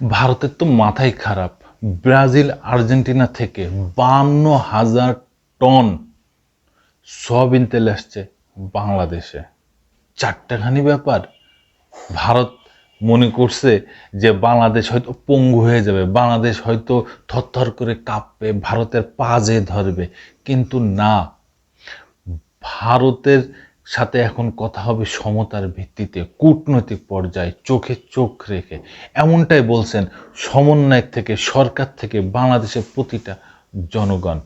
ভারতের তো মাথাই খারাপ। ব্রাজিল, আর্জেন্টিনা থেকে বান্ন হাজার টন সয়াবিন তেল আসছে বাংলাদেশে। চারটাখানি ব্যাপার। ভারত মনে করছে যে বাংলাদেশ হয়তো পঙ্গু হয়ে যাবে, বাংলাদেশ হয়তো থরথর করে কাঁপবে, ভারতের পাজে ধরবে। কিন্তু না, ভারতের সাথে এখন কথা হবে সমতার ভিত্তিতে, কূটনৈতিক পর্যায়ে চোখে চোখ রেখে। এমনটাই বলছেন সমন্বয় থেকে, সরকার থেকে বাংলাদেশের প্রতিটা জনগণ।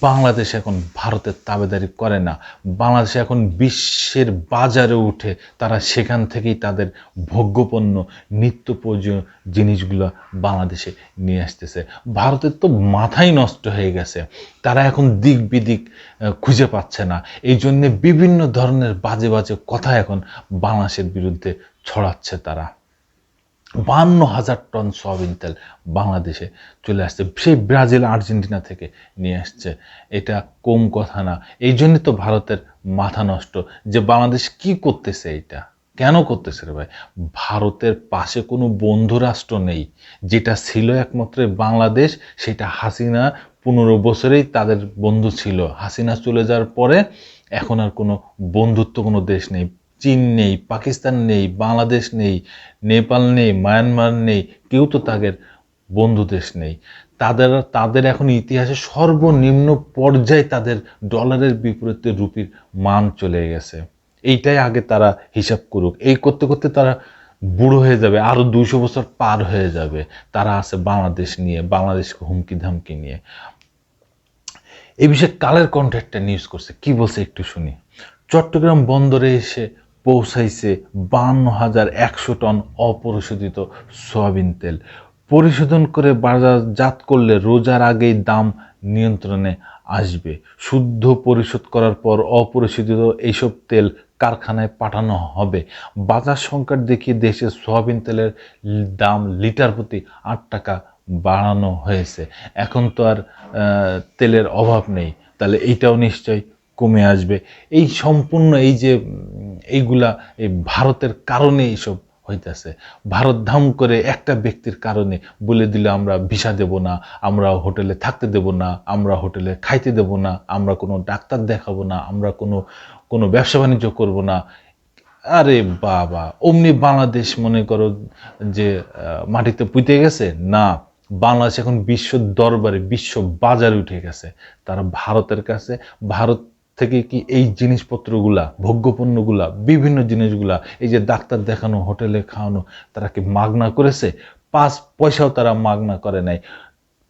বাংলাদেশ এখন ভারতের তাবেদারি করে না। বাংলাদেশ এখন বিশ্বের বাজারে উঠে তারা সেখান থেকেই তাদের ভোগ্যপণ্য নিত্য প্রয়োজনীয় জিনিসগুলো বাংলাদেশে নিয়ে আসতেছে। ভারতের তো মাথাই নষ্ট হয়ে গেছে। তারা এখন দিক বিদিক খুঁজে পাচ্ছে না। এই জন্যে বিভিন্ন ধরনের বাজে বাজে কথা এখন বাংলাদেশের বিরুদ্ধে ছড়াচ্ছে তারা। বান্ন হাজার টন সয়াবিন তেল বাংলাদেশে চলে আসছে। সেই ব্রাজিল, আর্জেন্টিনা থেকে নিয়ে আসছে। এটা কম কথা না। এই জন্যই তো ভারতের মাথা নষ্ট যে বাংলাদেশ কি করতেছে এটা কেন করতেছে রে ভাই? ভারতের পাশে কোনো বন্ধু রাষ্ট্র নেই, যেটা ছিল একমাত্র বাংলাদেশ, সেটা হাসিনা পনেরো বছরেই তাদের বন্ধু ছিল। হাসিনা চলে যাওয়ার পরে এখন আর কোনো বন্ধুত্ব কোনো দেশ নেই। চীন নেই, পাকিস্তান নেই, বাংলাদেশ নেই, নেপাল নেই, মায়ানমার নেই, কেউ তো তাদের বন্ধু দেশ নেই। তাদের তাদের এখন ইতিহাসে সর্বনিম্ন পর্যায়ে তাদের ডলারের বিপরীতে রুপির মান চলে গেছে। এইটাই আগে তারা হিসাব করুক। এই করতে করতে তারা বুড়ো হয়ে যাবে আরও দুইশো বছর পার হয়ে যাবে। তারা আছে বাংলাদেশ নিয়ে, বাংলাদেশকে হুমকি ধামকি নিয়ে। এই বিষয়ে কালের কন্ট্যাক্টটা নিউজ করছে। কি বলছে একটু শুনি। চট্টগ্রাম বন্দরে এসে পৌঁছাইছে বান্ন হাজার একশো টন অপরিশোধিত সয়াবিন তেল। পরিশোধন করে বাজারজাত করলে রোজার আগেই দাম নিয়ন্ত্রণে আসবে। শুদ্ধ পরিশোধ করার পর অপরিশোধিত এইসব তেল কারখানায় পাঠানো হবে। বাজার সংকট দেখিয়ে দেশে সয়াবিন তেলের দাম লিটার প্রতি আট টাকা বাড়ানো হয়েছে। এখন তো আর তেলের অভাব নেই। তাহলে এইটাও নিশ্চয় কমে আসবে। এই সম্পূর্ণ এই যে এইগুলা এই ভারতের কারণে এইসব হইতেছে। ভারত ধাম করে একটা ব্যক্তির কারণে বলে দিলে আমরা ভিসা দেব না, আমরা হোটেলে থাকতে দেব না, আমরা হোটেলে খাইতে দেব না, আমরা কোনো ডাক্তার দেখাবো না, আমরা কোনো কোনো ব্যবসা বাণিজ্য করব না। আরে বাবা, অমনি বাংলাদেশ মনে করো যে মাটিতে পুঁতে গেছে? না, বাংলাদেশ এখন বিশ্ব দরবারে, বিশ্ব বাজারে উঠে গেছে। তারা ভারতের কাছে, ভারত থেকে কি এই জিনিসপত্রগুলা, ভোগ্যপণ্যগুলা, বিভিন্ন জিনিসগুলা, এই যে ডাক্তার দেখানো, হোটেলে খাওয়ানো, তারা কি মাগনা করেছে? পাঁচ পয়সাও তারা মাগনা করে নাই।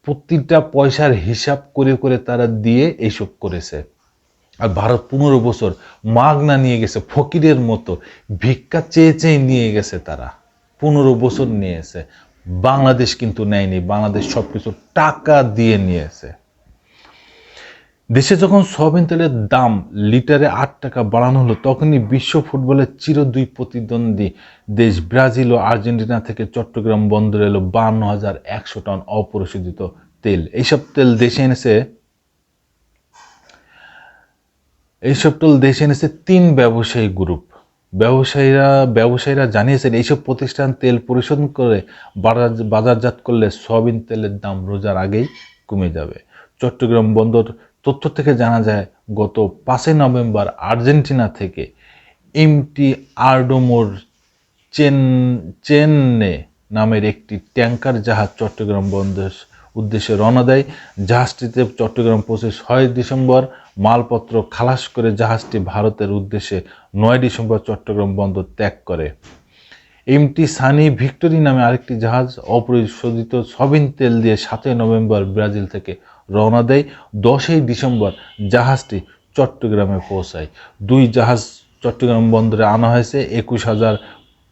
প্রতিটা পয়সার হিসাব করে করে তারা দিয়ে এইসব করেছে। আর ভারত পনেরো বছর মাগনা নিয়ে গেছে, ফকিরের মতো, ভিক্ষা চেয়ে চেয়ে নিয়ে গেছে তারা। পনেরো বছর নিয়েছে। বাংলাদেশ কিন্তু নেয়নি, বাংলাদেশ সব কিছু টাকা দিয়ে নিয়েছে। দেশে যখন সয়াবিন তেলের দাম লিটারে আট টাকা বাড়ানো হলো, তখনই বিশ্ব ফুটবলের চির দুই প্রতিদ্বন্দ্বী দেশ ব্রাজিল ও আর্জেন্টিনা থেকে চট্টগ্রাম বন্দরে এলো বান্ন হাজার একশো টন অপরিশোধিত তেল। এইসব তেল দেশে এনেছে, এইসব তেল দেশে এনেছে তিন ব্যবসায়ী গ্রুপ। ব্যবসায়ীরা ব্যবসায়ীরা জানিয়েছেন, এইসব প্রতিষ্ঠান তেল পরিশোধন করে বাজারজাত করলে সয়াবিন তেলের দাম রোজার আগেই কমে যাবে। চট্টগ্রাম বন্দর তথ্য থেকে জানা যায়, গত পাঁচই নভেম্বর আর্জেন্টিনা থেকে এমটি আর্ডোমোর চেন, চেন্নে নামের একটি ট্যাঙ্কার জাহাজ চট্টগ্রাম বন্দর উদ্দেশ্যে রওনা দেয়। জাহাজটিতে চট্টগ্রাম পৌঁছে ছয় ডিসেম্বর মালপত্র খালাস করে জাহাজটি ভারতের উদ্দেশ্যে নয় ডিসেম্বর চট্টগ্রাম বন্দর ত্যাগ করে। এমটি সানি ভিক্টোরি নামে আরেকটি জাহাজ অপরিশোধিত সবিন তেল দিয়ে সাতই নভেম্বর ব্রাজিল থেকে রওনা দেয়। দশই ডিসেম্বর জাহাজটি চট্টগ্রামে পৌঁছায়। দুই জাহাজ চট্টগ্রাম বন্দরে আনা হয়েছে, একুশ হাজার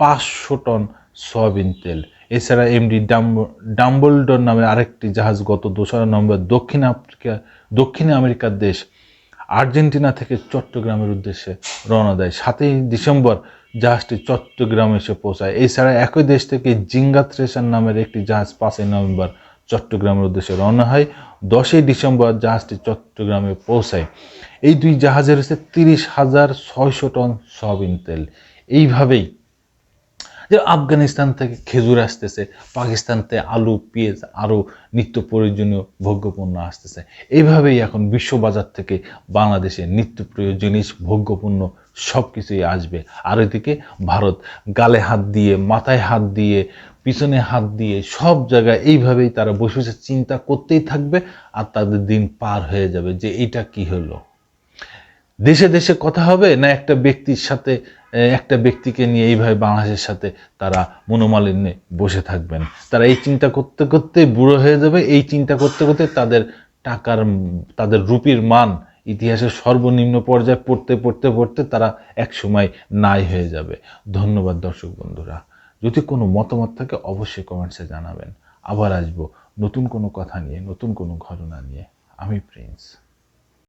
পাঁচশো টন সয়াবিন তেল। এছাড়া এমডি ডাম্বলডর নামে আরেকটি জাহাজ গত দোসরা নভেম্বর দক্ষিণ আফ্রিকা দক্ষিণ আমেরিকার দেশ আর্জেন্টিনা থেকে চট্টগ্রামের উদ্দেশ্যে রওনা দেয়। সাতই ডিসেম্বর জাহাজটি চট্টগ্রামে এসে পৌঁছায়। এছাড়া একই দেশ থেকে জিঙ্গা থ্রেসার নামের একটি জাহাজ পাঁচই নভেম্বর চট্টগ্রামের উদ্দেশ্যে রওনা হয়। দশই ডিসেম্বর জাহাজটি চট্টগ্রামে পৌঁছায়। এই দুই জাহাজের হচ্ছে তিরিশ হাজার ছয়শো টন সয়াবিন তেল। এইভাবেই যে আফগানিস্তান থেকে খেজুর আসতেছে পাকিস্তান থেকে আলু, পেঁয়াজ আরও নিত্য প্রয়োজনীয় ভোগ্যপণ্য আসতেছে। এইভাবেই এখন বিশ্ববাজার থেকে বাংলাদেশে নিত্য প্রয়োজনীয় জিনিস, ভোগ্যপণ্য সব কিছুই আসবে। আর এদিকে ভারত গালে হাত দিয়ে, মাথায় হাত দিয়ে পিছনে হাত দিয়ে সব জায়গায় এইভাবেই তারা বসে বসে চিন্তা করতেই থাকবে আর তাদের দিন পার হয়ে যাবে যে এটা কি হলো। দেশে দেশে কথা হবে না একটা ব্যক্তির সাথে একটা ব্যক্তিকে নিয়ে এইভাবে বাংলাদেশের সাথে তারা মনোমালিন্যে বসে থাকবেন। তারা এই চিন্তা করতে করতে বুড়ো হয়ে যাবে, এই চিন্তা করতে করতে তাদের টাকার, তাদের রুপির মান ইতিহাসের সর্বনিম্ন পর্যায়ে পড়তে পড়তে পড়তে তারা এক সময় নাই হয়ে যাবে। ধন্যবাদ দর্শক বন্ধুরা। যদি কোনো মতামত থাকে, অবশ্যই কমেন্টসে জানাবেন। আবার আসব নতুন কোনো কথা নিয়ে, নতুন কোনো ঘটনা নিয়ে। আমি প্রিন্স।